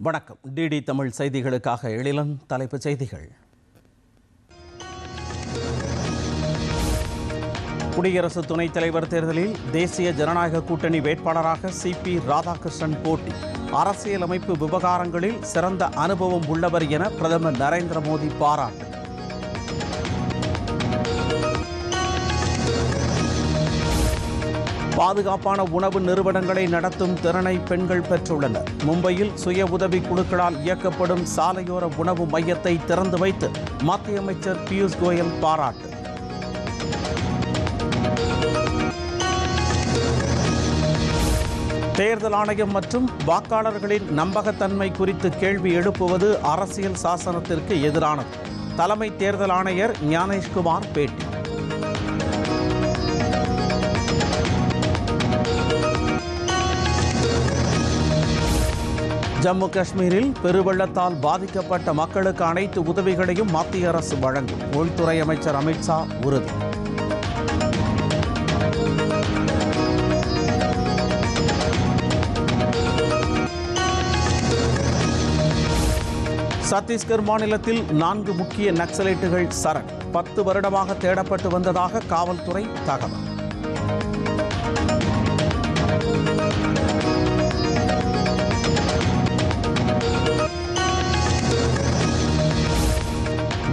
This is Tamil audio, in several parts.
வணக்கம். டிடி தமிழ் செய்திகளுக்காக எழிலன் தலைப்புச் செய்திகள். குடியரசு துணைத் தலைவர் தேர்தலில் தேசிய ஜனநாயக கூட்டணி வேட்பாளராக சிபி ராதாகிருஷ்ணன் போட்டி. அரசியலமைப்பு விவகாரங்களில் சிறந்த அனுபவம் உள்ளவர் என பிரதமர் நரேந்திர மோடி பாராட்டு. பாதுகாப்பான உணவு நிறுவனங்களை நடத்தும் திறனை பெண்கள் பெற்றுள்ளனர். மும்பையில் சுய உதவி குழுக்களால் இயக்கப்படும் சாலையோர உணவு மையத்தை திறந்து வைத்து மத்திய அமைச்சர் பியூஷ் கோயல் பாராட்டு. தேர்தல் ஆணையம் மற்றும் வாக்காளர்களின் நம்பகத்தன்மை குறித்து கேள்வி எழுப்புவது அரசியல் சாசனத்திற்கு எதிரானது. தலைமை தேர்தல் ஆணையர் ஞானேஷ்குமார் பேட்டி. ஜம்மு காஷ்மீரில் பெருவெள்ளத்தால் பாதிக்கப்பட்ட மக்களுக்கு அனைத்து உதவிகளையும் மத்திய அரசு வழங்கும். உள்துறை அமைச்சர் அமித்ஷா உறுதி. சத்தீஸ்கர் மாநிலத்தில் நான்கு முக்கிய நக்சலைட்டுகள் சரண். பத்து வருடமாக தேடப்பட்டு வந்ததாக காவல்துறை தகவல்.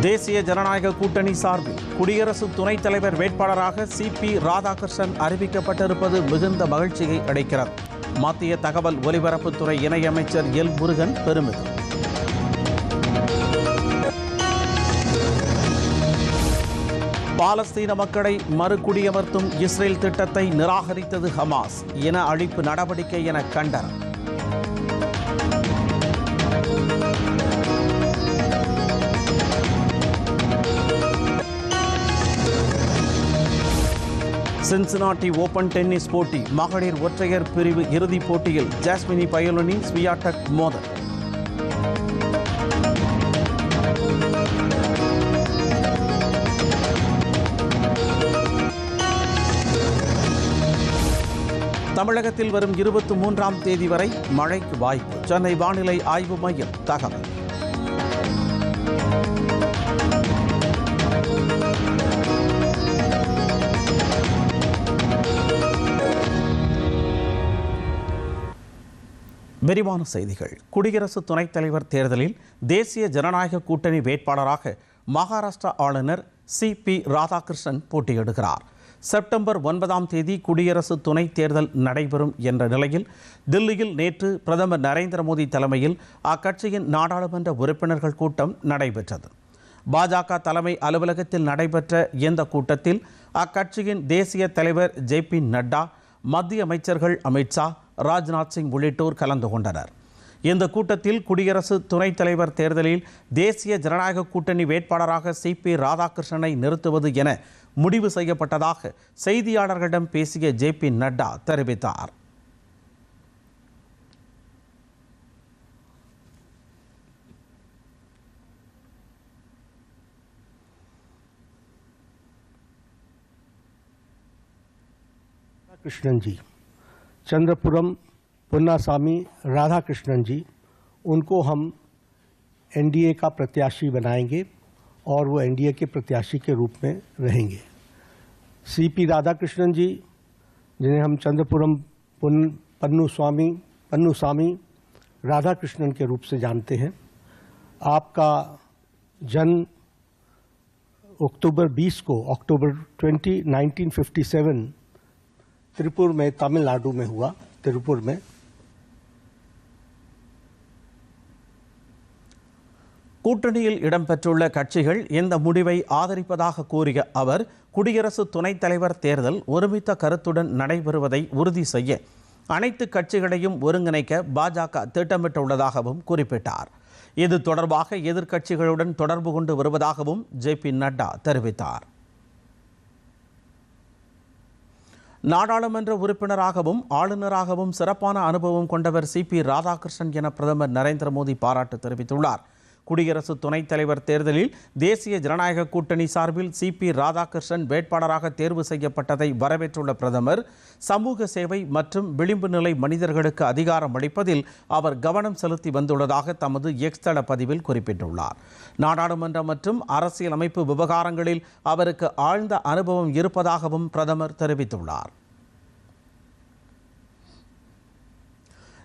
தேசிய ஜனநாயக கூட்டணி சார்பில் குடியரசு துணைத் தலைவர் வேட்பாளராக சிபி ராதாகிருஷ்ணன் அறிவிக்கப்பட்டிருப்பது மிகுந்த மகிழ்ச்சியை அளிக்கிறது. மத்திய தகவல் ஒலிபரப்புத்துறை இணையமைச்சர் எல் முருகன் பெருமிதம். பாலஸ்தீன மக்களை மறுகுடியமர்த்தும் இஸ்ரேல் திட்டத்தை நிராகரித்தது ஹமாஸ். இன அழிப்பு நடவடிக்கை என கண்டனம். சென்சனாட்டி ஓபன் டென்னிஸ் போட்டி மகளிர் ஒற்றையர் பிரிவு இறுதிப் போட்டியில் ஜாஸ்மினி பயலுனி ஸ்வியாடக் மோதல். தமிழகத்தில் வரும் இருபத்தி மூன்றாம் தேதி வரை மழைக்கு வாய்ப்பு. சென்னை வானிலை ஆய்வு மையம் தகவல். விரிவான செய்திகள். குடியரசு துணைத் தலைவர் தேர்தலில் தேசிய ஜனநாயக கூட்டணி வேட்பாளராக மகாராஷ்டிரா ஆளுநர் சி. பி. ராதாகிருஷ்ணன் போட்டியிடுகிறார். செப்டம்பர் ஒன்பதாம் தேதி குடியரசு துணைத் தேர்தல் நடைபெறும் என்ற நிலையில் தில்லியில் நேற்று பிரதமர் நரேந்திர மோடி தலைமையில் அக்கட்சியின் நாடாளுமன்ற உறுப்பினர்கள் கூட்டம் நடைபெற்றது. பாஜக தலைமை அலுவலகத்தில் நடைபெற்ற இந்த கூட்டத்தில் அக்கட்சியின் தேசிய தலைவர் ஜே பி நட்டா மத்திய அமைச்சர்கள் அமித்ஷா ராஜ்நாத் சிங் உள்ளிட்டோர் கலந்து கொண்டனர். இந்த கூட்டத்தில் குடியரசு துணைத் தலைவர் தேர்தலில் தேசிய ஜனநாயக கூட்டணி வேட்பாளராக சி. பி. ராதாகிருஷ்ணனை நிறுத்துவது என முடிவு செய்யப்பட்டதாக செய்தியாளர்களிடம் பேசிய ஜே. பி. நட்டா தெரிவித்தார். கிருஷ்ணன்ஜி चंद्रपुरम, पुन्नासामी राधा कृष्णन जी, उनको हम एनडीए का प्रत्याशी बनाएँगे और वो एनडीए के प्रत्याशी के रूप में रहेंगे। सीपी राधाकृष्णन जी, जिन्हें हम चंद्रपुरम, पुन पन्नू स्वामी पन्नू स्वामी राधा कृष्णन के रूप से जानते हैं। आपका जन्म अक्टूबर 20 को, अक्टूबर 20 1957 त्रिपुर में तमिलनाडु में हुआ त्रिपुर में கூட்டணியில் இடம்பெற்றுள்ள கட்சிகள் இந்த முடிவை ஆதரிப்பதாக கூறிய அவர் குடியரசு துணைத் தலைவர் தேர்தல் ஒருமித்த கருத்துடன் நடைபெறுவதை உறுதி செய்ய அனைத்து கட்சிகளையும் ஒருங்கிணைக்க பாஜக திட்டமிட்டுள்ளதாகவும் குறிப்பிட்டார் இது தொடர்பாக எதிர்க்கட்சிகளுடன் தொடர்பு கொண்டு வருவதாகவும் ஜே பி நட்டா தெரிவித்தார் நாடாளுமன்ற உறுப்பினராகவும் ஆளுநராகவும் சிறப்பான அனுபவம் கொண்டவர் சி பி ராதாகிருஷ்ணன் என பிரதமர் நரேந்திர மோடி பாராட்டு தெரிவித்துள்ளார். குடியரசு துணைத் தலைவர் தேர்தலில் தேசிய ஜனநாயக கூட்டணி சார்பில் சி பி ராதாகிருஷ்ணன் வேட்பாளராக தேர்வு செய்யப்பட்டதை வரவேற்றுள்ள பிரதமர் சமூக சேவை மற்றும் விளிம்பு நிலை மனிதர்களுக்கு அதிகாரம் அளிப்பதில் அவர் கவனம் செலுத்தி வந்துள்ளதாக தமது எக்ஸ் தள பதிவில் குறிப்பிட்டுள்ளார். நாடாளுமன்ற மற்றும் அரசியலமைப்பு விவகாரங்களில் அவருக்கு ஆழ்ந்த அனுபவம் இருப்பதாகவும் பிரதமர் தெரிவித்துள்ளார்.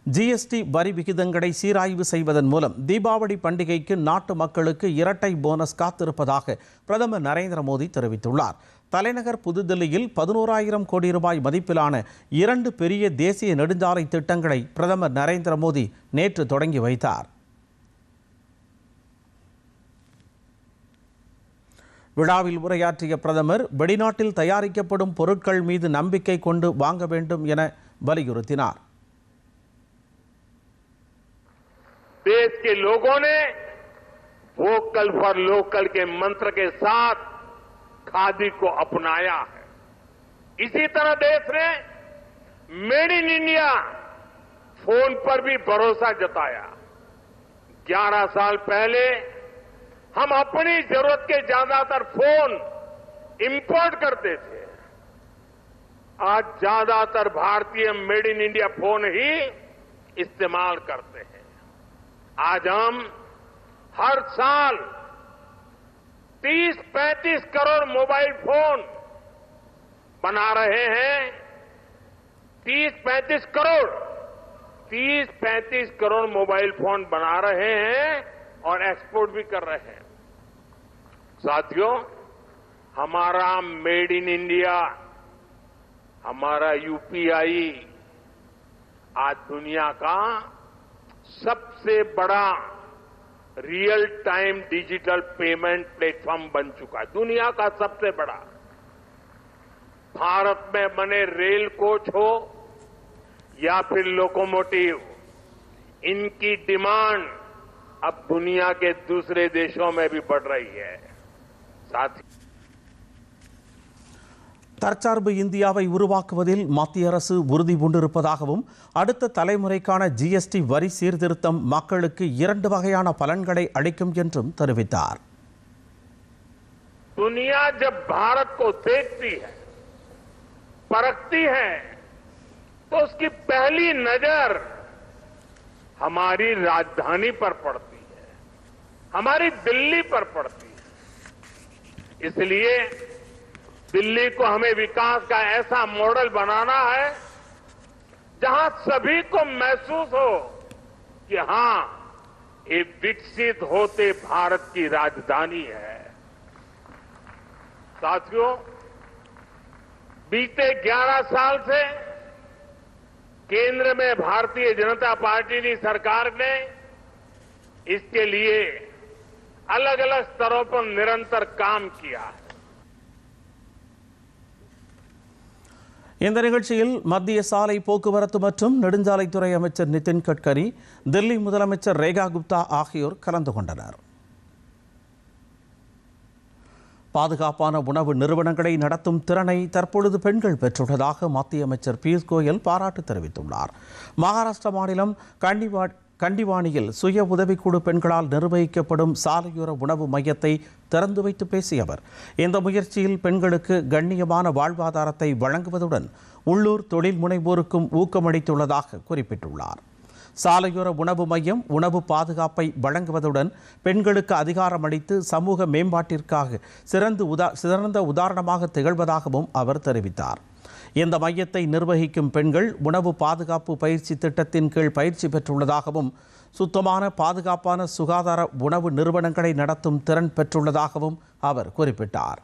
ஜிஎஸ்டி வரி விகிதங்களை சீராய்வு செய்வதன் மூலம் தீபாவளி பண்டிகைக்கு நாட்டு மக்களுக்கு இரட்டை போனஸ் காத்திருப்பதாக பிரதமர் நரேந்திர மோடி தெரிவித்துள்ளார். தலைநகர் புதுதில்லியில் பதினோராயிரம் கோடி ரூபாய் மதிப்பிலான இரண்டு பெரிய தேசிய நெடுஞ்சாலை திட்டங்களை பிரதமர் நரேந்திர மோடி நேற்று தொடங்கி வைத்தார். விழாவில் உரையாற்றிய பிரதமர் வெளிநாட்டில் தயாரிக்கப்படும் பொருட்கள் மீது நம்பிக்கை கொண்டு வாங்க வேண்டும் என வலியுறுத்தினார். देश के लोगों ने वोकल फॉर लोकल के मंत्र के साथ खादी को अपनाया है। इसी तरह देश ने मेड इन इंडिया फ़ोन पर भी भरोसा जताया। 11 साल पहले हम अपनी ज़रूरत के ज़्यादातर फ़ोन इंपोर्ट करते थे। आज ज़्यादातर भारतीय मेड इन इंडिया फ़ोन ही इस्तेमाल करते हैं। आज हम हर साल 30-35 करोड़ मोबाइल फ़ोन बना रहे हैं। 30-35 करोड़ 30-35 करोड़ मोबाइल फ़ोन बना रहे हैं और एक्सपोर्ट भी कर रहे हैं। साथियों, हमारा मेड इन इंडिया हमारा यूपीआई आज दुनिया का सबसे बड़ा real time digital payment platform बन चुका है। दुनिया का सबसे बड़ा। भारत में बने रेल कोच हो या फिर लोकोमोटिव इनकी डिमांड अब दुनिया के दूसरे देशों में भी बढ़ रही है। साथ ही தற்சார்பு இந்தியாவை உருவாக்குவதில் மத்திய அரசு உறுதி பூண்டிருப்பதாகவும் அடுத்த தலைமுறைக்கான ஜிஎஸ்டி வரி சீர்திருத்தம் மக்களுக்கு இரண்டு வகையான பலன்களை அளிக்கும் என்றும் தெரிவித்தார் दुनिया जब भारत को देखती है परखती है तो उसकी पहली नजर हमारी राजधानी पर पड़ती है हमारी दिल्ली पर पड़ती है इसलिए दिल्ली को हमें विकास का ऐसा मॉडल बनाना है, जहाँ सभी को महसूस हो कि हाँ, ये विकसित होते भारत की राजधानी है। साथियों, बीते 11 साल से केंद्र में भारतीय जनता पार्टी की सरकार ने इसके लिए अलग अलग स्तरों पर निरंतर काम किया है। இந்த நிகழ்ச்சியில் மத்திய சாலை போக்குவரத்து மற்றும் நெடுஞ்சாலைத்துறை அமைச்சர் நிதின் கட்கரி தில்லி முதலமைச்சர் ரேகா குப்தா ஆகியோர் கலந்து கொண்டனர். பாதுகாப்பான உணவு நிறுவனங்களை நடத்தும் திறனை தற்பொழுது பெண்கள் பெற்றுள்ளதாக மத்திய அமைச்சர் பியூஷ் கோயல் பாராட்டு தெரிவித்துள்ளார். மகாராஷ்டிரா மாநிலம் கண்டிவாட் கண்டிவாணியில் சுய உதவிக்குழு பெண்களால் நிர்வகிக்கப்படும் சாலையோர உணவு மையத்தை திறந்து வைத்து பேசிய அவர் இந்த முயற்சியில் பெண்களுக்கு கண்ணியமான வாழ்வாதாரத்தை வழங்குவதுடன் உள்ளூர் தொழில் முனைவோருக்கும் ஊக்கமளித்துள்ளதாக குறிப்பிட்டுள்ளார். சாலையோர உணவு மையம் உணவு பாதுகாப்பை வழங்குவதுடன் பெண்களுக்கு அதிகாரம் அளித்து சமூக மேம்பாட்டிற்காக சிறந்து உதா சிறந்த உதாரணமாக திகழ்வதாகவும் அவர் தெரிவித்தார். இந்த மையத்தை நிர்வகிக்கும் பெண்கள் உணவு பாதுகாப்பு பயிற்சி திட்டத்தின் கீழ் பயிற்சி பெற்றுள்ளதாகவும் சுத்தமான பாதுகாப்பான சுகாதார உணவு நிறுவனங்களை நடத்தும் திறன் பெற்றுள்ளதாகவும் அவர் குறிப்பிட்டார்.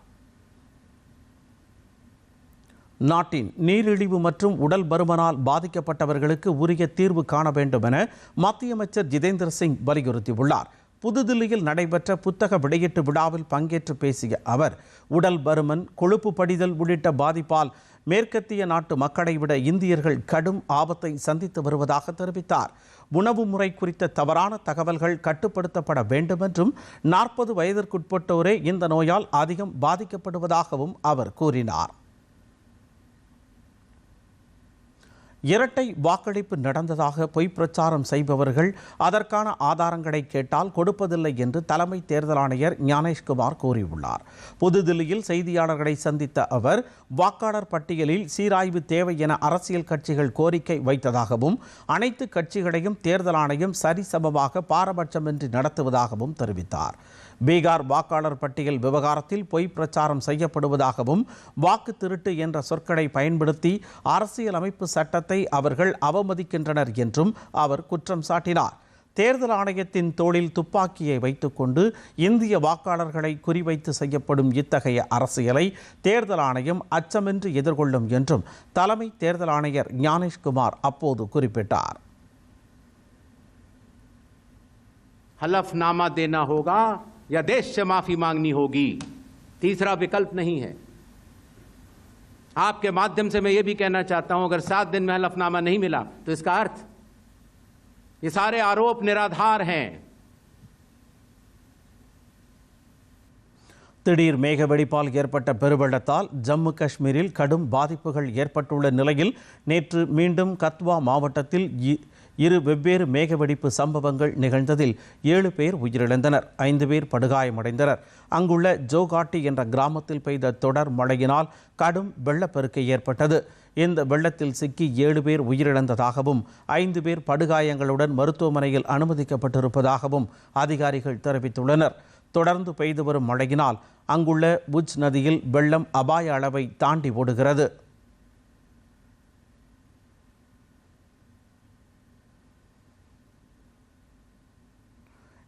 நாட்டின் நீரிழிவு மற்றும் உடல் பருமனால் பாதிக்கப்பட்டவர்களுக்கு உரிய தீர்வு காண வேண்டும் என மத்திய அமைச்சர் ஜிதேந்திர சிங் வலியுறுத்தியுள்ளார். புதுதில்லியில் நடைபெற்ற புத்தக வெளியீட்டு விழாவில் பங்கேற்று பேசிய அவர் உடல் பருமன் கொழுப்பு படிதல் உள்ளிட்ட பாதிப்பால் மேற்கத்திய நாட்டு மக்களை விட இந்தியர்கள் கடும் ஆபத்தை சந்தித்து வருவதாக தெரிவித்தார். உணவு முறை குறித்த தவறான தகவல்கள் கட்டுப்படுத்தப்பட வேண்டும் என்றும் நாற்பது வயதிற்குட்பட்டோரே இந்த நோயால் அதிகம் பாதிக்கப்படுவதாகவும் அவர் கூறினார். இரட்டை வாக்களிப்பு நடந்ததாக பொய் பிரச்சாரம் செய்பவர்கள் அதற்கான ஆதாரங்களை கேட்டால் கொடுப்பதில்லை என்று தலைமை தேர்தல் ஆணையர் ஞானேஷ்குமார் கூறியுள்ளார். புதுதில்லியில் செய்தியாளர்களை சந்தித்த அவர் வாக்காளர் பட்டியலில் சீராய்வு தேவை என அரசியல் கட்சிகள் கோரிக்கை வைத்ததாகவும் அனைத்து கட்சிகளையும் தேர்தல் ஆணையம் சரிசமமாக பாரபட்சமின்றி நடத்துவதாகவும் தெரிவித்தார். பீகார் வாக்காளர் பட்டியல் விவகாரத்தில் பொய் பிரச்சாரம் செய்யப்படுவதாகவும் வாக்கு திருட்டு என்ற சொற்களை பயன்படுத்தி அரசியலமைப்பு சட்டத்தை அவர்கள் அவமதிக்கின்றனர் என்றும் அவர் குற்றம் சாட்டினார் தேர்தல் ஆணையத்தின் தோளில் துப்பாக்கியை வைத்துக்கொண்டு இந்திய வாக்காளர்களை குறிவைத்து செய்யப்படும் இத்தகைய அரசியலை தேர்தல் ஆணையம் அச்சமின்றி எதிர்கொள்ளும் என்றும் தலைமை தேர்தல் ஆணையர் ஞானேஷ்குமார் அப்போது குறிப்பிட்டார் हलफनामा देना होगा या देश से माफी मांगनी होगी तीसरा विकल्प नहीं है आपके माध्यम से मैं ये भी कहना चाहता हूं अगर सात दिन में हलफनामा नहीं मिला तो इसका अर्थ ये सारे आरोप निराधार हैं திடீர் மேக வெடிப்பால் ஏற்பட்ட பெருவெள்ளத்தால் ஜம்மு காஷ்மீரில் கடும் பாதிப்புகள் ஏற்பட்டுள்ள நிலையில் நேற்று மீண்டும் கத்வா மாவட்டத்தில் இ- இரு வெவ்வேறு மேகவெடிப்பு சம்பவங்கள் நிகழ்ந்ததில் ஏழு பேர் உயிரிழந்தனர் ஐந்து பேர் படுகாயமடைந்தனர். அங்குள்ள ஜோகாட்டி என்ற கிராமத்தில் பெய்த தொடர் மழையினால் கடும் வெள்ளப்பெருக்கு ஏற்பட்டது. இந்த வெள்ளத்தில் சிக்கி ஏழு பேர் உயிரிழந்ததாகவும் ஐந்து பேர் படுகாயங்களுடன் மருத்துவமனையில் அனுமதிக்கப்பட்டிருப்பதாகவும் அதிகாரிகள் தெரிவித்துள்ளனர். தொடர்ந்து பெய்து வரும் மழையினால் அங்குள்ள புஜ் நதியில் வெள்ளம் அபாய அளவை தாண்டி ஓடுகிறது.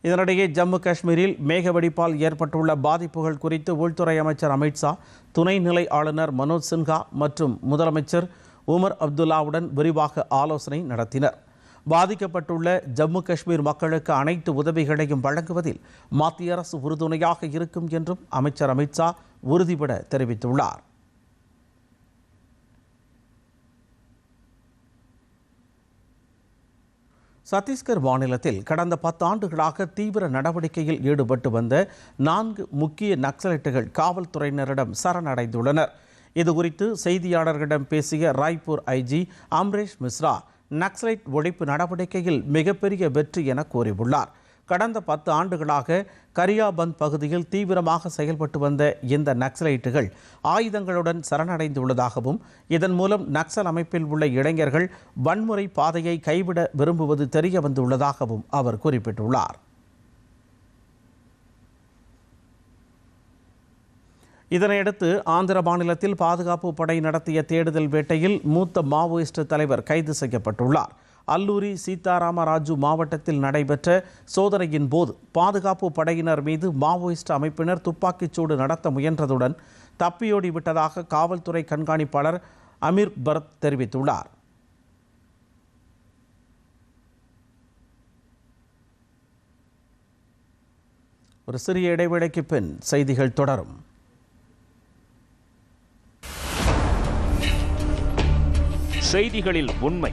இதனிடையே ஜம்மு காஷ்மீரில் மேக வெடிப்பால் ஏற்பட்டுள்ள பாதிப்புகள் குறித்து உள்துறை அமைச்சர் அமித்ஷா துணைநிலை ஆளுநர் மனோஜ் சின்ஹா மற்றும் முதலமைச்சர் உமர் அப்துல்லாவுடன் விரிவாக ஆலோசனை நடத்தினர். பாதிக்கப்பட்டுள்ள ஜம்மு காஷ்மீர் மக்களுக்கு அனைத்து உதவிகளையும் வழங்குவதில் மத்திய அரசு உறுதுணையாக இருக்கும் என்றும் அமைச்சர் அமித்ஷா உறுதிபட தெரிவித்துள்ளார். சத்தீஸ்கர் மாநிலத்தில் கடந்த பத்தாண்டுகளாக தீவிர நடவடிக்கையில் ஈடுபட்டு வந்த நான்கு முக்கிய நக்சலைட்டுகள் காவல்துறையினரிடம் சரணடைந்துள்ளனர். இதுகுறித்து செய்தியாளர்களிடம் பேசிய ராய்ப்பூர் ஐஜி அம்ரேஷ் மிஸ்ரா நக்சலைட் ஒழிப்பு நடவடிக்கையில் மிகப்பெரிய வெற்றி என கூறியுள்ளார். கடந்த பத்து ஆண்டுகளாக கரியாபந்த் பகுதியில் தீவிரமாக செயல்பட்டு வந்த இந்த நக்சலைட்டுகள் ஆயுதங்களுடன் சரணடைந்துள்ளதாகவும் இதன் மூலம் நக்சல் அமைப்பில் உள்ள இளைஞர்கள் வன்முறை பாதையை கைவிட விரும்புவது தெரிய வந்துள்ளதாகவும் அவர் குறிப்பிட்டுள்ளார். இதனையடுத்து ஆந்திர மாநிலத்தில் பாதுகாப்பு படை நடத்திய தேடுதல் வேட்டையில் மூத்த மாவோயிஸ்ட் தலைவர் கைது செய்யப்பட்டுள்ளார். அல்லூரி சீதாராமராஜு மாவட்டத்தில் நடைபெற்ற சோதனையின் போது பாதுகாப்பு படையினர் மீது மாவோயிஸ்ட் அமைப்பினர் துப்பாக்கிச்சூடு நடத்த முயன்றதுடன் தப்பியோடி விட்டதாக காவல்துறை கண்காணிப்பாளர் அமீர் பரத் தெரிவித்துள்ளார். ஒரு சிறிய இடைவேளைக்கு பின் செய்திகள் தொடரும். செய்திகளில் உண்மை.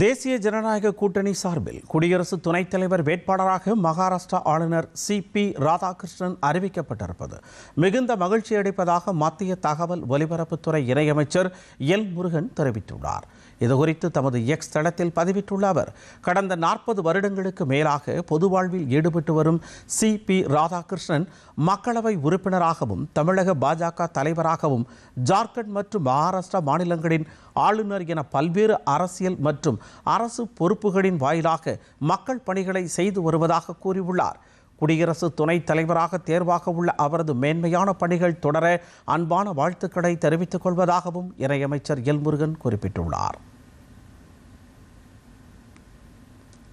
தேசிய ஜனநாயக கூட்டணி சார்பில் குடியரசு துணைத் தலைவர் வேட்பாளராக மகாராஷ்டிரா ஆளுநர் சி பி ராதாகிருஷ்ணன் அறிவிக்கப்பட்டிருப்பது. மிகுந்த மகிழ்ச்சி அளிப்பதாக மத்திய தகவல் ஒலிபரப்புத்துறை இணையமைச்சர் எல் முருகன் தெரிவித்துள்ளார். இதுகுறித்து தமது எக்ஸ் தளத்தில் பதிவிட்டுள்ள அவர் கடந்த நாற்பது வருடங்களுக்கு மேலாக பொது வாழ்வில் ஈடுபட்டு வரும் சி பி ராதாகிருஷ்ணன் மக்களவை உறுப்பினராகவும் தமிழக பாஜக தலைவராகவும் ஜார்க்கண்ட் மற்றும் மகாராஷ்டிரா மாநிலங்களின் ஆளுநர் என பல்வேறு அரசியல் மற்றும் அரசு பொறுப்புகளின் வாயிலாக மக்கள் பணிகளை செய்து வருவதாக கூறியுள்ளார். குடியரசு துணைத் தலைவராக தேர்வாக உள்ள அவரது மேன்மையான பணிகள் தொடர அன்பான வாழ்த்துக்களை தெரிவித்துக் கொள்வதாகவும் இணையமைச்சர் எல் முருகன் குறிப்பிட்டுள்ளார்.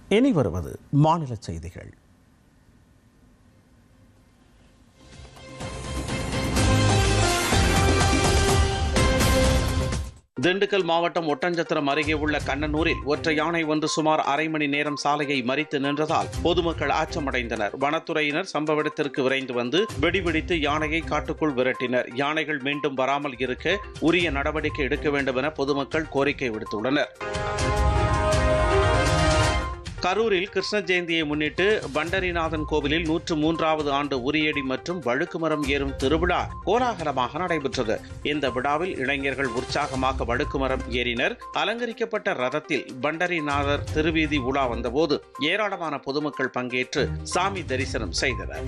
இனி வருவது மாநில செய்திகள். திண்டுக்கல் மாவட்டம் ஒட்டஞ்சத்திரம் அருகே உள்ள கண்ணனூரில் ஒற்றை யானை ஒன்று சுமார் அரை மணி நேரம் சாலையை மறித்து நின்றதால் பொதுமக்கள் ஆச்சமடைந்தனர். வனத்துறையினர் சம்பவ இடத்திற்கு விரைந்து வந்து வெடிபிடித்து யானையை காட்டுக்குள் விரட்டினர். யானைகள் மீண்டும் வராமல் இருக்க உரிய நடவடிக்கை எடுக்க வேண்டும் என பொதுமக்கள் கோரிக்கை விடுத்துள்ளனர். கரூரில் கிருஷ்ண ஜெயந்தியை முன்னிட்டு பண்டரிநாதன் கோவிலில் நூற்று மூன்றாவது ஆண்டு உரியடி மற்றும் வழுக்கு மரம் ஏறும் திருவிழா கோலாகலமாக நடைபெற்றது. இந்த விழாவில் இளைஞர்கள் உற்சாகமாக வழுக்குமரம் ஏறினர். அலங்கரிக்கப்பட்ட ரதத்தில் பண்டரிநாதர் திருவீதி உலா வந்தபோது ஏராளமான பொதுமக்கள் பங்கேற்று சாமி தரிசனம் செய்தனர்.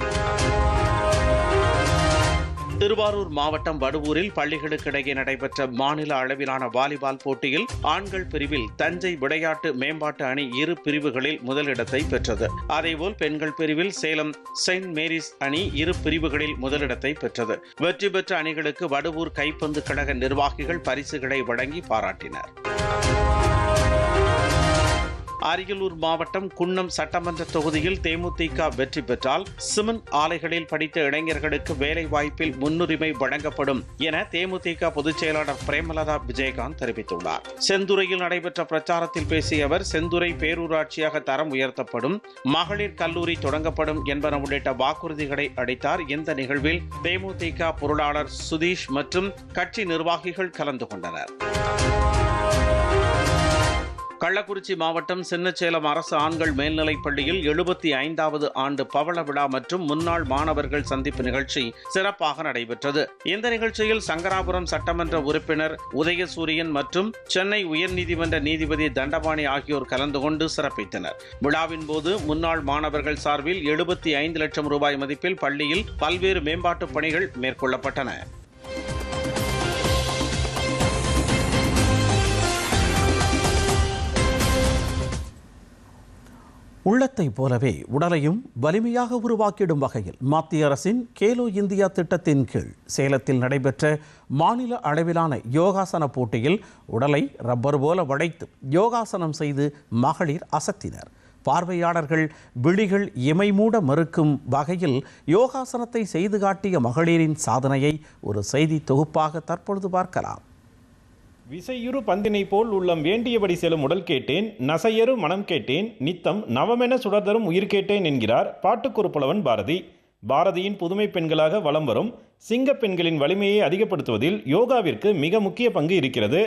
திருவாரூர் மாவட்டம் வடுவூரில் பள்ளிகளுக்கிடையே நடைபெற்ற மாநில அளவிலான வாலிபால் போட்டியில் ஆண்கள் பிரிவில் தஞ்சை விளையாட்டு மேம்பாட்டு அணி இரு பிரிவுகளில் முதலிடத்தை பெற்றது. அதேபோல் பெண்கள் பிரிவில் சேலம் செயின்ட் மேரிஸ் அணி இரு பிரிவுகளில் முதலிடத்தை பெற்றது. வெற்றி பெற்ற அணிகளுக்கு வடுவூர் கைப்பந்து கழக நிர்வாகிகள் பரிசுகளை வழங்கி பாராட்டினர். அரியலூர் மாவட்டம் குன்னம் சட்டமன்ற தொகுதியில் தேமுதிக வெற்றி பெற்றால் சிமெண்ட் ஆலைகளில் படித்த இளைஞர்களுக்கு வேலை வாய்ப்பில் முன்னுரிமை வழங்கப்படும் என தேமுதிக பொதுச் செயலாளர் பிரேமலதா விஜயகாந்த் தெரிவித்துள்ளார். செந்துறையில் நடைபெற்ற பிரச்சாரத்தில் பேசிய அவர் செந்துறை பேரூராட்சியாக தரம் உயர்த்தப்படும் மகளிர் கல்லூரி தொடங்கப்படும் என்பன உள்ளிட்ட வாக்குறுதிகளை அளித்தார். இந்த நிகழ்வில் தேமுதிக பொருளாளர் சுதீஷ் மற்றும் கட்சி நிர்வாகிகள் கலந்து கொண்டனர். கள்ளக்குறிச்சி மாவட்டம் சின்னச்சேலம் அரசு ஆண்கள் மேல்நிலைப் பள்ளியில் எழுபத்தி ஐந்தாவது ஆண்டு பவள விழா மற்றும் முன்னாள் மாணவர்கள் சந்திப்பு நிகழ்ச்சி சிறப்பாக நடைபெற்றது. இந்த நிகழ்ச்சியில் சங்கராபுரம் சட்டமன்ற உறுப்பினர் உதயசூரியன் மற்றும் சென்னை உயர்நீதிமன்ற நீதிபதி தண்டபாணி ஆகியோர் கலந்து கொண்டு சிறப்பித்தனர். விழாவின் போது முன்னாள் மாணவர்கள் சார்பில் எழுபத்தி ஐந்து லட்சம் ரூபாய் மதிப்பில் பள்ளியில் பல்வேறு மேம்பாட்டுப் பணிகள் மேற்கொள்ளப்பட்டன. உள்ளத்தைப் போலவே உடலையும் வலிமையாக உருவாக்கிடும் வகையில் மத்திய அரசின் கேலோ இந்தியா திட்டத்தின் கீழ் சேலத்தில் நடைபெற்ற மாநில அளவிலான யோகாசன போட்டியில் உடலை ரப்பர் போல வளைத்து யோகாசனம் செய்து மகளிர் அசத்தினர். பார்வையாளர்கள் விழிகள் இமைமூட மறுக்கும் வகையில் யோகாசனத்தை செய்து காட்டிய மகளிரின் சாதனையை ஒரு செய்தி தொகுப்பாக தற்பொழுது பார்க்கலாம். விசையுறு பந்தினை போல் உள்ளம் வேண்டியபடி செல்லும் உடல் கேட்டேன் நசையரு மனம் கேட்டேன் நித்தம் நவமென சுடர்தரும் உயிர் கேட்டேன் என்கிறார் பாட்டுக்குறுப்புலவன் பாரதி. பாரதியின் புதுமை பெண்களாக வலம் வரும் சிங்க பெண்களின் வலிமையை அதிகப்படுத்துவதில் யோகாவிற்கு மிக முக்கிய பங்கு இருக்கிறது.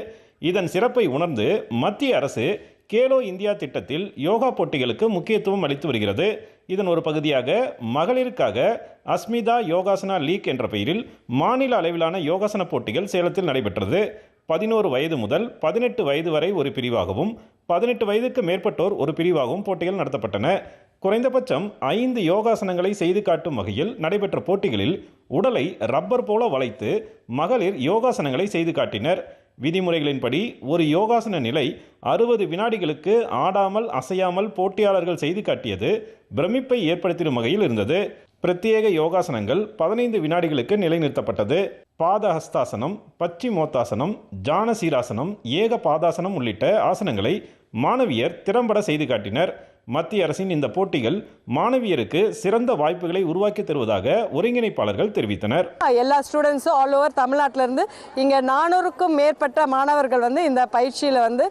இதன் சிறப்பை உணர்ந்து மத்திய அரசு கேலோ இந்தியா திட்டத்தில் யோகா போட்டிகளுக்கு முக்கியத்துவம் அளித்து வருகிறது. இதன் ஒரு பகுதியாக மகளிருக்காக அஸ்மிதா யோகாசனா லீக் என்ற பெயரில் மாநில அளவிலான யோகாசன போட்டிகள் சேலத்தில் நடைபெற்றது. பதினோரு வயது முதல் பதினெட்டு வயது வரை ஒரு பிரிவாகவும் பதினெட்டு வயதுக்கு மேற்பட்டோர் ஒரு பிரிவாகவும் போட்டிகள் நடத்தப்பட்டன. குறைந்தபட்சம் ஐந்து யோகாசனங்களை செய்து காட்டும் வகையில் நடைபெற்ற போட்டிகளில் உடலை ரப்பர் போல வளைத்து மகளிர் யோகாசனங்களை செய்து காட்டினர். விதிமுறைகளின்படி ஒரு யோகாசன நிலை அறுபது வினாடிகளுக்கு ஆடாமல் அசையாமல் போட்டியாளர்கள் செய்து காட்டியது பிரமிப்பை ஏற்படுத்திடும் வகையில் இருந்தது. பிரத்யேக யோகாசனங்கள் பதினைந்து வினாடிகளுக்கு நிலைநிறுத்தப்பட்டது. பாதஹஸ்தாசனம் பச்சிமோத்தாசனம் ஜானசீராசனம் ஏக பாதாசனம் உள்ளிட்ட ஆசனங்களை மாணவியர் திறம்பட செய்து காட்டினர். மத்திய அரசின் இந்த போட்டிகள் மாணவியருக்கு சிறந்த வாய்ப்புகளை உருவாக்கி தருவதாக ஒருங்கிணைப்பாளர்கள் தெரிவித்தனர். எல்லா ஸ்டூடெண்ட்ஸும் ஆல் ஓவர் தமிழ்நாட்டிலேருந்து இங்கே நானூறுக்கும் மேற்பட்ட மாணவர்கள் வந்து இந்த பயிற்சியில் வந்து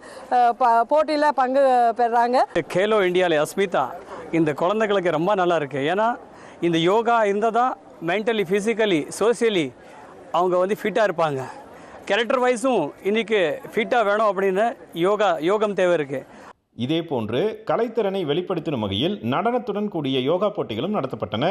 போட்டியில் பங்கு பெறுறாங்க கேலோ இந்தியாவில் அஸ்மிதா இந்த குழந்தைகளுக்கு ரொம்ப நல்லா இருக்குது ஏன்னா இந்த யோகா இருந்தால் தான் மென்டலி ஃபிசிக்கலி சோசியலி அவங்க வந்து ஃபிட்டாக இருப்பாங்க. கேரக்டர் வைஸும் இன்றைக்கி ஃபிட்டாக வேணும் அப்படின்னு யோகா யோகம் தேவை இருக்குது இதேபோன்று கலைத்திறனை வெளிப்படுத்தும் வகையில் நடனத்துடன் கூடிய யோகா போட்டிகளும் நடத்தப்பட்டன.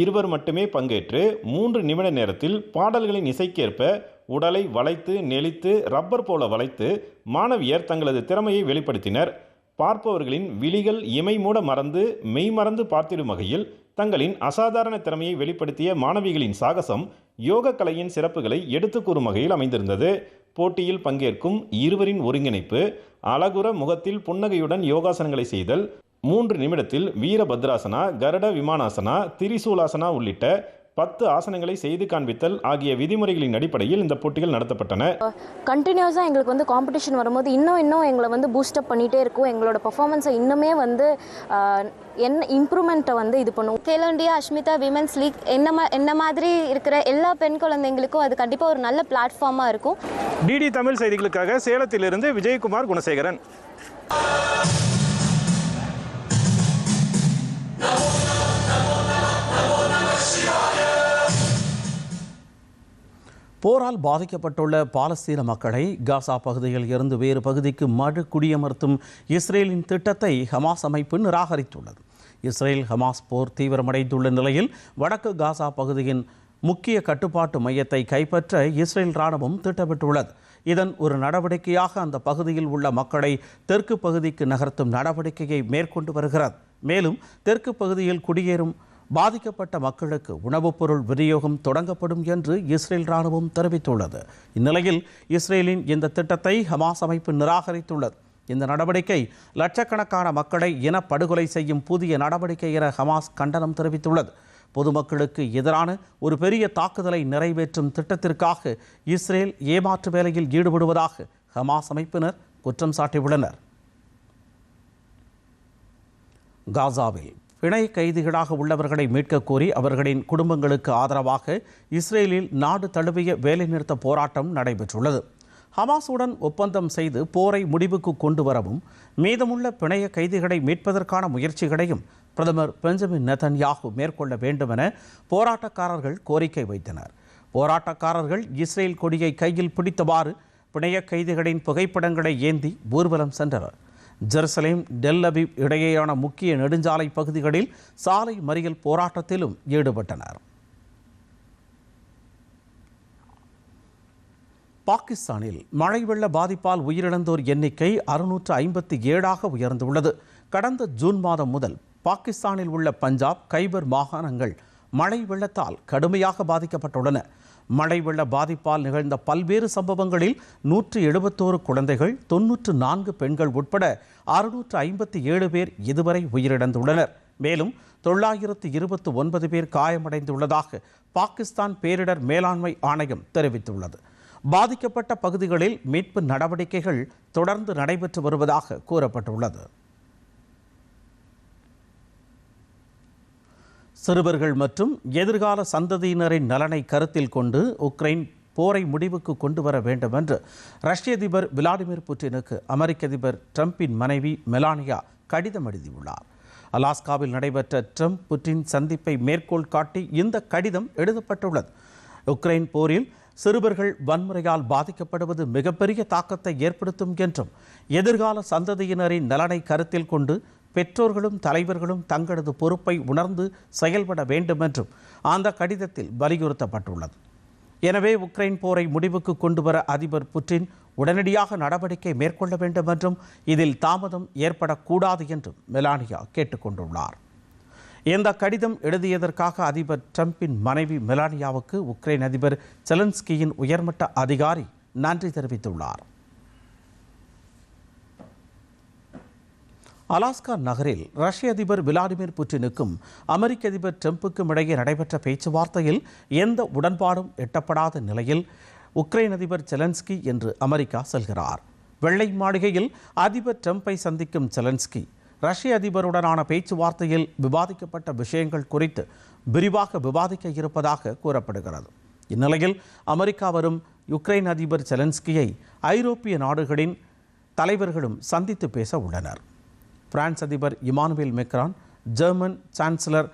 இருவர் மட்டுமே பங்கேற்று மூன்று நிமிட நேரத்தில் பாடல்களின் இசைக்கேற்ப உடலை வளைத்து நெளித்து ரப்பர் போல வளைத்து மாணவியர் தங்களது திறமையை வெளிப்படுத்தினர். பார்ப்பவர்களின் விழிகள் இமை மூட மறந்து மெய்மறந்து பார்த்திடும் வகையில் தங்களின் அசாதாரண திறமையை வெளிப்படுத்திய மாணவிகளின் சாகசம் யோக கலையின் சிறப்புகளை எடுத்து கூறும் வகையில் அமைந்திருந்தது. போட்டியில் பங்கேற்கும் இருவரின் ஒருங்கிணைப்பு அழகுற முகத்தில் புன்னகையுடன் யோகாசனங்களை செய்தல் மூன்று நிமிடத்தில் வீரபத்ராசனா கருட விமானாசனா திரிசூலாசனா உள்ளிட்ட பத்து ஆசனங்களை செய்து காண்பித்தல் ஆகிய விதிமுறைகளின் அடிப்படையில் இந்த போட்டிகள் நடத்தப்பட்டன. கண்டினியூஸாக எங்களுக்கு வந்து காம்படிஷன் வரும்போது இன்னும் இன்னும் எங்களை வந்து பூஸ்டப் பண்ணிகிட்டே இருக்கும். எங்களோட பர்ஃபார்மன்ஸை இன்னுமே வந்து என்ன இம்ப்ரூவ்மெண்ட்டை வந்து இது பண்ணுவோம் Khelo India Ashmita women's league என்ன மா என்ன மாதிரி இருக்கிற எல்லா பெண் குழந்தைங்களுக்கும் அது கண்டிப்பாக ஒரு நல்ல பிளாட்ஃபார்மாக இருக்கும். டிடி தமிழ் செய்திகளுக்காக சேலத்திலிருந்து விஜயகுமார் குணசேகரன். போரால் பாதிக்கப்பட்டுள்ள பாலஸ்தீன மக்களை காசா பகுதியில் இருந்து வேறு பகுதிக்கு மறு குடியமர்த்தும் இஸ்ரேலின் திட்டத்தை ஹமாஸ் அமைப்பு நிராகரித்துள்ளது. இஸ்ரேல் ஹமாஸ் போர் தீவிரமடைந்துள்ள நிலையில் வடக்கு காசா பகுதியின் முக்கிய கட்டுப்பாட்டு மையத்தை கைப்பற்ற இஸ்ரேல் ராணுவம் திட்டமிட்டுள்ளது. இதன் ஒரு நடவடிக்கையாக அந்த பகுதியில் உள்ள மக்களை தெற்கு பகுதிக்கு நகர்த்தும் நடவடிக்கையை மேற்கொண்டு வருகிறது. மேலும் தெற்கு பகுதியில் குடியேறும் பாதிக்கப்பட்ட மக்களுக்கு உணவுப் பொருள் விநியோகம் தொடங்கப்படும் என்று இஸ்ரேல் ராணுவம் தெரிவித்துள்ளது. இந்நிலையில் இஸ்ரேலின் இந்த திட்டத்தை ஹமாஸ் அமைப்பு நிராகரித்துள்ளது. இந்த நடவடிக்கை லட்சக்கணக்கான மக்களை இனப்படுகொலை செய்யும் புதிய நடவடிக்கை என ஹமாஸ் கண்டனம் தெரிவித்துள்ளது. பொதுமக்களுக்கு எதிரான ஒரு பெரிய தாக்குதலை நிறைவேற்றும் திட்டத்திற்காக இஸ்ரேல் ஏமாற்று வேலையில் ஈடுபடுவதாக ஹமாஸ் அமைப்பினர் குற்றம் சாட்டியுள்ளனர். காசாவில் பிணை கைதிகளாக உள்ளவர்களை மீட்கக் கோரி அவர்களின் குடும்பங்களுக்கு ஆதரவாக இஸ்ரேலில் நாடு தழுவிய வேலைநிறுத்த போராட்டம் நடைபெற்றுள்ளது. ஹமாஸுடன் ஒப்பந்தம் செய்து போரை முடிவுக்கு கொண்டு வரவும் மீதமுள்ள பிணைய கைதிகளை மீட்பதற்கான முயற்சிகளையும் பிரதமர் பெஞ்சமின் நெதன்யாகு மேற்கொள்ள வேண்டுமென போராட்டக்காரர்கள் கோரிக்கை வைத்தனர். போராட்டக்காரர்கள் இஸ்ரேல் கொடியை கையில் பிடித்தவாறு பிணைய கைதிகளின் புகைப்படங்களை ஏந்தி ஊர்வலம் சென்றனர். ஜெருசலேம் டெல் இடையேயான முக்கிய நெடுஞ்சாலை பகுதிகளில் சாலை மறியல் போராட்டத்திலும் ஈடுபட்டனர். பாகிஸ்தானில் மழை வெள்ள பாதிப்பால் உயிரிழந்தோர் எண்ணிக்கை அறுநூற்று ஐம்பத்தி ஏழாக உயர்ந்துள்ளது. கடந்த ஜூன் மாதம் முதல் பாகிஸ்தானில் உள்ள பஞ்சாப் கைபர் மாகாணங்கள் மழை வெள்ளத்தால் கடுமையாக பாதிக்கப்பட்டுள்ளன. மழை வெள்ள பாதிப்பால் நிகழ்ந்த பல்வேறு சம்பவங்களில் நூற்று எழுபத்தோரு குழந்தைகள் தொன்னூற்று நான்கு பெண்கள் உட்பட அறுநூற்று ஐம்பத்தி ஏழு பேர் இதுவரை உயிரிழந்துள்ளனர். மேலும் தொள்ளாயிரத்து இருபத்து ஒன்பது பேர் காயமடைந்துள்ளதாக பாகிஸ்தான் பேரிடர் மேலாண்மை ஆணையம் தெரிவித்துள்ளது. பாதிக்கப்பட்ட பகுதிகளில் மீட்பு நடவடிக்கைகள் தொடர்ந்து நடைபெற்று வருவதாக கூறப்பட்டுள்ளது. சிறுவர்கள் மற்றும் எதிர்கால சந்ததியினரின் நலனை கருத்தில் கொண்டு உக்ரைன் போரை முடிவுக்கு கொண்டு வர வேண்டும் என்று ரஷ்ய அதிபர் விளாடிமிர் புட்டினுக்கு அமெரிக்க அதிபர் ட்ரம்பின் மனைவி மெலானியா கடிதம் எழுதியுள்ளார். அலாஸ்காவில் நடைபெற்ற ட்ரம்ப் புட்டின் சந்திப்பை மேற்கோள் காட்டி இந்த கடிதம் எழுதப்பட்டுள்ளது. உக்ரைன் போரில் சிறுவர்கள் வன்முறையால் பாதிக்கப்படுவது மிகப்பெரிய தாக்கத்தை ஏற்படுத்தும் என்றும் எதிர்கால சந்ததியினரின் நலனை கருத்தில் கொண்டு பெற்றோர்களும் தலைவர்களும் தங்களது பொறுப்பை உணர்ந்து செயல்பட வேண்டும் என்றும் அந்த கடிதத்தில் வலியுறுத்தப்பட்டுள்ளது. எனவே உக்ரைன் போரை முடிவுக்கு கொண்டு வர அதிபர் புட்டின் உடனடியாக நடவடிக்கை மேற்கொள்ள வேண்டும் என்றும் இதில் தாமதம் ஏற்படக்கூடாது என்றும் மெலானியா கேட்டுக்கொண்டுள்ளார். இந்த கடிதம் எழுதியதற்காக அதிபர் ட்ரம்பின் மனைவி மெலானியாவுக்கு உக்ரைன் அதிபர் செலன்ஸ்கியின் உயர்மட்ட அதிகாரி நன்றி தெரிவித்துள்ளார். அலாஸ்கா நகரில் ரஷ்ய அதிபர் விளாடிமிர் புட்டினுக்கும் அமெரிக்க அதிபர் ட்ரம்புக்கும் இடையே நடைபெற்ற பேச்சுவார்த்தையில் எந்த உடன்பாடும் எட்டப்படாத நிலையில் உக்ரைன் அதிபர் செலன்ஸ்கி என்று அமெரிக்கா செல்கிறார். வெள்ளை மாளிகையில் அதிபர் ட்ரம்பை சந்திக்கும் செலன்ஸ்கி ரஷ்ய அதிபருடனான பேச்சுவார்த்தையில் விவாதிக்கப்பட்ட விஷயங்கள் குறித்து விரிவாக விவாதிக்க இருப்பதாக கூறப்படுகிறது. இந்நிலையில் அமெரிக்கா வரும் யுக்ரைன் அதிபர் செலன்ஸ்கியை ஐரோப்பிய நாடுகளின் தலைவர்களும் சந்தித்து பேச உள்ளனர். பிரான்ஸ் அதிபர் Emmanuel Macron German chancellor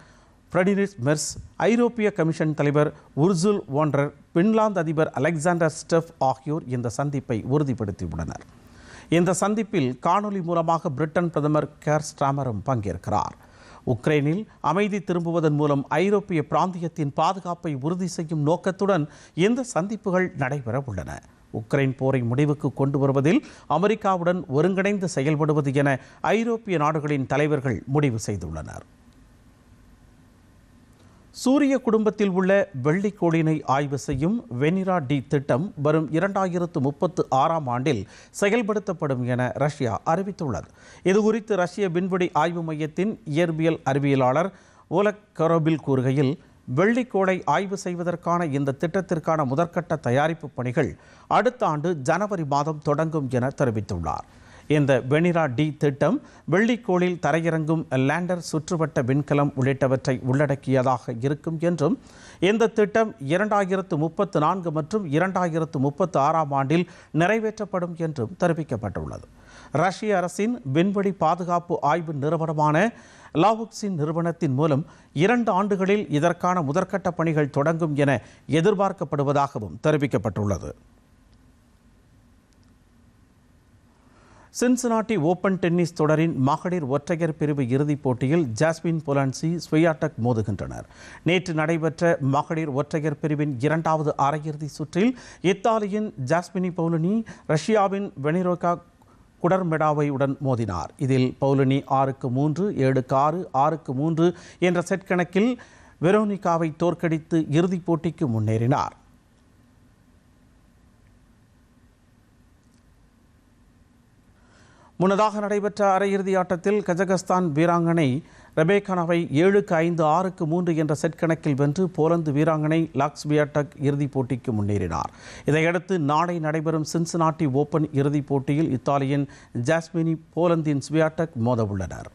Friedrich Merz ஐரோப்பிய கமிஷன் தலைவர் உர்சுல் ஓன்றர் பின்லாந்து அதிபர் அலெக்சாண்டர் ஸ்டெஃப் ஆகியோர் இந்த சந்திப்பை உறுதிப்படுத்தியுள்ளனர். இந்த சந்திப்பில் காணொலி மூலமாக பிரிட்டன் பிரதமர் கேர் ஸ்டாமரும் பங்கேற்கிறார். உக்ரைனில் அமைதி திரும்புவதன் மூலம் ஐரோப்பிய பிராந்தியத்தின் பாதுகாப்பை உறுதி செய்யும் நோக்கத்துடன் இந்த சந்திப்புகள் நடைபெற உள்ளன உக்ரைன் போரை முடிவுக்கு கொண்டு வருவதில் அமெரிக்காவுடன் ஒருங்கிணைந்து செயல்படுவது என ஐரோப்பிய நாடுகளின் தலைவர்கள் முடிவு செய்துள்ளனர். சூரிய குடும்பத்தில் உள்ள வெள்ளிக்கோளினை ஆய்வு செய்யும் வெனிரா டி திட்டம் வரும் இரண்டாயிரத்து முப்பத்து ஆறாம் ஆண்டில் செயல்படுத்தப்படும் என ரஷ்யா அறிவித்துள்ளது. இதுகுறித்து ரஷ்ய விண்வெளி ஆய்வு மையத்தின் இயற்பியல் அறிவியலாளர் ஓலக் கரோபில் கூறுகையில் வெள்ளிக்கோளை ஆய்வு செய்வதற்கான இந்த திட்டத்திற்கான முதற்கட்ட தயாரிப்பு பணிகள் அடுத்த ஆண்டு ஜனவரி மாதம் தொடங்கும் என தெரிவித்துள்ளார். இந்த வெனிரா டி திட்டம் வெள்ளிக்கோளில் தரையிறங்கும் லேண்டர் சுற்றுவட்ட விண்கலம் உள்ளிட்டவற்றை உள்ளடக்கியதாக இருக்கும் என்றும் இந்த திட்டம் இரண்டாயிரத்து முப்பத்து நான்கு மற்றும் இரண்டாயிரத்து முப்பத்து ஆறாம் ஆண்டில் நிறைவேற்றப்படும் என்றும் தெரிவிக்கப்பட்டுள்ளது. ரஷ்ய அரசின் விண்வெளி பாதுகாப்பு ஆய்வு நிறுவனமான லாவுக்ஸின் நிறுவனத்தின் மூலம் இரண்டு ஆண்டுகளில் இதற்கான முதற்கட்ட பணிகள் தொடங்கும் என எதிர்பார்க்கப்படுவதாகவும் தெரிவிக்கப்பட்டுள்ளது. சின்சனாட்டி ஓபன் டென்னிஸ் தொடரின் மகளிர் ஒற்றையர் பிரிவு இறுதிப் போட்டியில் ஜாஸ்மின் பொலான்சி ஸ்வியாடக் மோதுகின்றனர். நேற்று நடைபெற்ற மகளிர் ஒற்றையர் பிரிவின் இரண்டாவது அரையிறுதி சுற்றில் இத்தாலியின் ஜாஸ்மினி பவுலினி ரஷ்யாவின் வெனிரோகா குடர்மெடாவை உடன் மோதினார். இதில் பவுலினி ஆறுக்கு மூன்று ஏழுக்கு ஆறு ஆறுக்கு மூன்று என்ற செட் கணக்கில் வெரோனிகாவை தோற்கடித்து இறுதிப் போட்டிக்கு முன்னேறினார். முன்னதாக நடைபெற்ற அரையிறுதி ஆட்டத்தில் கஜகஸ்தான் வீராங்கனை ரெபேகானாவை ஏழுக்கு ஐந்து ஆறுக்கு மூன்று என்ற செட் கணக்கில் வென்று போலந்து வீராங்கனை லாக்ஸ்பியாட்டக் இறுதிப் போட்டிக்கு முன்னேறினார். இதையடுத்து நாளை நடைபெறும் சின்சனாட்டி ஓபன் இறுதிப் போட்டியில் இத்தாலியின் ஜாஸ்மினி போலந்தின் ஸ்வியாட்டக் மோதவுள்ளனர்.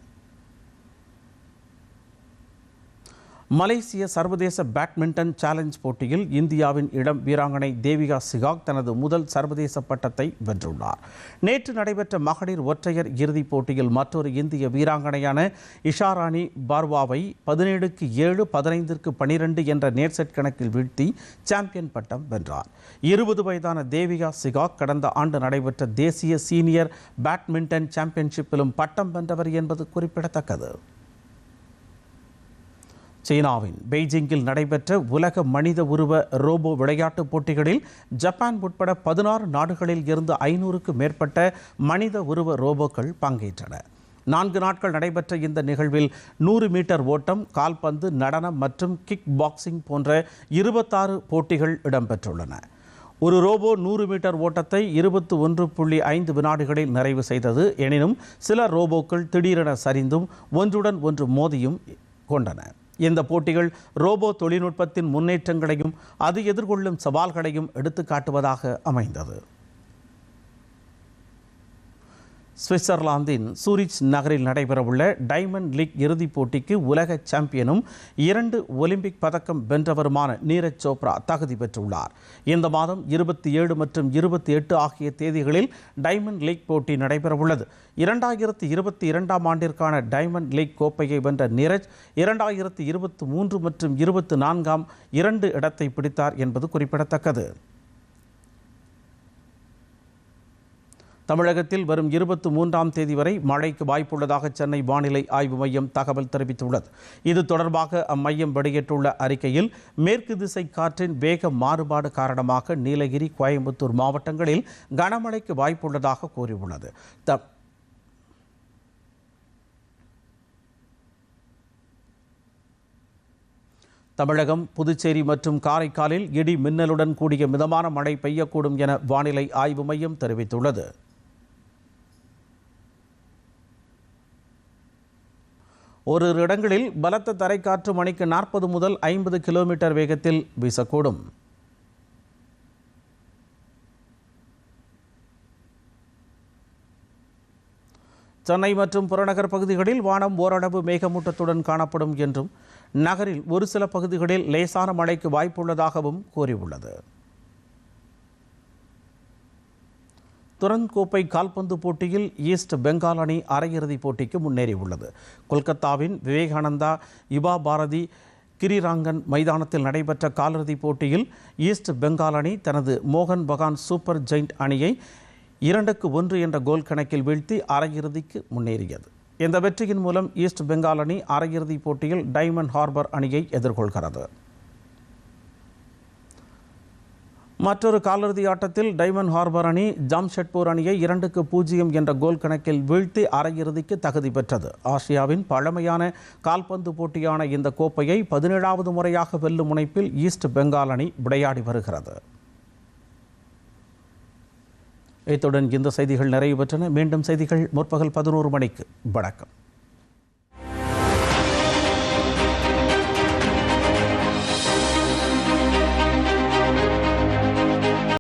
மலேசிய சர்வதேச பேட்மிண்டன் சேலஞ்ச் போட்டியில் இந்தியாவின் இளம் வீராங்கனை தேவிகா சிகாக் தனது முதல் சர்வதேச பட்டத்தை வென்றுள்ளார். நேற்று நடைபெற்ற மகளிர் ஒற்றையர் இறுதிப் போட்டியில் மற்றொரு இந்திய வீராங்கனையான இஷாராணி பார்வாவை பதினேழுக்கு ஏழு பதினைந்திற்கு பனிரெண்டு என்ற நேர் செட் கணக்கில் வீழ்த்தி சாம்பியன் பட்டம் வென்றார். இருபது வயதான தேவிகா சிகாக் கடந்த ஆண்டு நடைபெற்ற தேசிய சீனியர் பேட்மிண்டன் சாம்பியன்ஷிப்பிலும் பட்டம் வென்றவர் என்பது குறிப்பிடத்தக்கது. சீனாவின் பெய்ஜிங்கில் நடைபெற்ற உலக மனித உருவ ரோபோ விளையாட்டுப் போட்டிகளில் ஜப்பான் உட்பட பதினாறு நாடுகளில் இருந்து ஐநூறுக்கு மேற்பட்ட மனித உருவ ரோபோக்கள் பங்கேற்றன. நான்கு நாட்கள் நடைபெற்ற இந்த நிகழ்வில் நூறு மீட்டர் ஓட்டம் கால்பந்து நடனம் மற்றும் கிக் பாக்ஸிங் போன்ற இருபத்தாறு போட்டிகள் இடம்பெற்றுள்ளன. ஒரு ரோபோ நூறு மீட்டர் ஓட்டத்தை இருபத்தி ஒன்று புள்ளி ஐந்து வினாடிகளில் நிறைவு செய்தது. எனினும் சில ரோபோக்கள் திடீரென சரிந்தும் ஒன்றுடன் ஒன்று மோதியும் கொண்டன. இந்த போட்டிகள் ரோபோ தொழில்நுட்பத்தின் முன்னேற்றங்களையும் அது எதிர்கொள்ளும் சவால்களையும் எடுத்துக்காட்டுவதாக அமைந்தது. சுவிட்சர்லாந்தின் சூரிச் நகரில் நடைபெறவுள்ள டைமண்ட் லீக் இறுதிப் போட்டிக்கு உலக சாம்பியனும் இரண்டு ஒலிம்பிக் பதக்கம் வென்றவருமான நீரஜ் சோப்ரா தகுதி பெற்றுள்ளார். இந்த மாதம் இருபத்தி ஏழு மற்றும் இருபத்தி எட்டு ஆகிய தேதிகளில் டைமண்ட் லீக் போட்டி நடைபெறவுள்ளது. இரண்டாயிரத்தி இருபத்தி இரண்டாம் ஆண்டிற்கான டைமண்ட் லீக் கோப்பையை வென்ற நீரஜ் இரண்டாயிரத்தி இருபத்தி மூன்று மற்றும் இருபத்தி நான்காம் இரண்டு இடத்தை பிடித்தார் என்பது குறிப்பிடத்தக்கது. தமிழகத்தில் வரும் இருபத்தி மூன்றாம் தேதி வரை மழைக்கு வாய்ப்புள்ளதாக சென்னை வானிலை ஆய்வு மையம் தகவல் தெரிவித்துள்ளது. இது தொடர்பாக அம்மையம் வெளியிட்டுள்ள அறிக்கையில் மேற்கு திசை காற்றின் வேக மாறுபாடு காரணமாக நீலகிரி கோயம்புத்தூர் மாவட்டங்களில் கனமழைக்கு வாய்ப்புள்ளதாக கூறியுள்ளது. த தமிழகம் புதுச்சேரி மற்றும் காரைக்காலில் இடி மின்னலுடன் கூடிய மிதமான மழை பெய்யக்கூடும் என வானிலை ஆய்வு மையம் தெரிவித்துள்ளது. ஓரிரு இடங்களில் பலத்த தரைக்காற்று மணிக்கு நாற்பது முதல் ஐம்பது கிலோமீட்டர் வேகத்தில் வீசக்கூடும். சென்னை மற்றும் புறநகர் பகுதிகளில் வானம் ஓரளவு மேகமூட்டத்துடன் காணப்படும் என்றும் நகரில் ஒரு சில பகுதிகளில் லேசான மழைக்கு வாய்ப்புள்ளதாகவும் கூறியுள்ளது. துரங்கோப்பை கோப்பை கால்பந்து போட்டியில் ஈஸ்ட் பெங்கால் அணி அரையிறுதிப் போட்டிக்கு முன்னேறியுள்ளது. கொல்கத்தாவின் விவேகானந்தா யுபா பாரதி கிரிராங்கன் மைதானத்தில் நடைபெற்ற காலிறுதிப் போட்டியில் ஈஸ்ட் பெங்கால் அணி தனது மோகன் பகான் சூப்பர் ஜெயிண்ட் அணியை இரண்டுக்கு ஒன்று என்ற கோல் கணக்கில் வீழ்த்தி அரையிறுதிக்கு முன்னேறியது. இந்த வெற்றியின் மூலம் ஈஸ்ட் பெங்கால் அணி அரையிறுதிப் போட்டியில் டைமண்ட் ஹார்பர் அணியை எதிர்கொள்கிறது. மற்றொரு காலிறுதி ஆட்டத்தில் டைமண்ட் ஹார்பர் அணி ஜாம்ஷெட்பூர் அணியை இரண்டுக்கு பூஜ்ஜியம் என்ற கோல் கணக்கில் வீழ்த்தி அரையிறுதிக்கு தகுதி பெற்றது. ஆசியாவின் பழமையான கால்பந்து போட்டியான இந்த கோப்பையை பதினேழாவது முறையாக வெல்லும் முனைப்பில் ஈஸ்ட் பெங்கால் அணி விளையாடி வருகிறது. இத்துடன் இந்த செய்திகள் நிறைவு பெற்றன. மீண்டும் செய்திகள் முற்பகல் பதினோரு மணிக்கு. வணக்கம்.